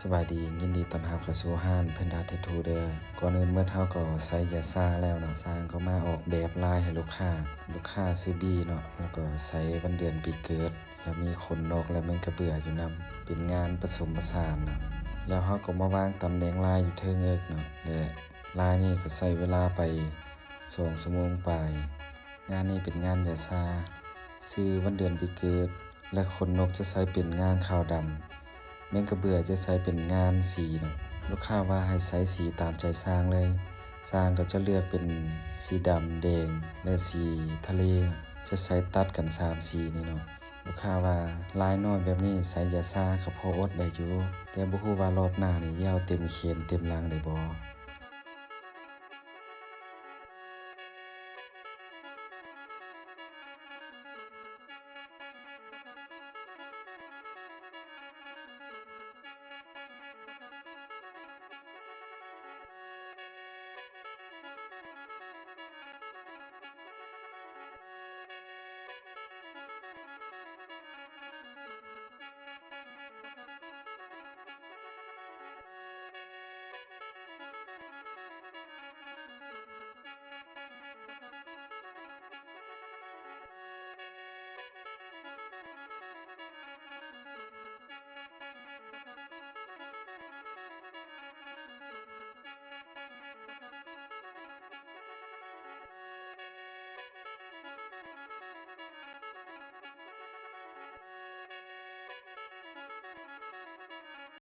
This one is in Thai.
สบายดียินดีต้อนรับเข้าสู่ห้านเพนดาเททูเด้อก่อนอื่นเมื่อเฮาก็ใส่ยาซาแล้วเนาะสร้างก็มาออกแบบลายให้ลูกค้า ลูกค้าซื้อบีเนาะแล้วก็ใส่วันเดือนปีเกิด แล้วมีขนนกและแมงกระเบื่ออยู่นํเป็นงานผสมผสานเนาะแล้วเฮาก็มาวางตำแหน่งลายอยู่เทิงเอิกเนาะและลายนี้ก็ใช้เวลาไป2ชั่วโมงไปงานนี้เป็นงานยาซาซื้อวันเดือนปีเกิด และขนนกจะใช้เป็นงานขาวดำ แมงกระเบื่อจะใช้เป็นงานสีเนาะลูกค้าว่าให้ใช้สีตามใจสร้างเลย สร้างก็จะเลือกเป็นสีดำแดงและสีทะเล จะใช้ตัดกัน3สีนี่เนาะลูกค้าว่าลายน้อยแบบนี้ใส่ยาซากับพออดได้อยู่แต่บ่ฮู้ว่ารอบหน้านี่ยาวเต็มเขียนเต็มลังได้บ่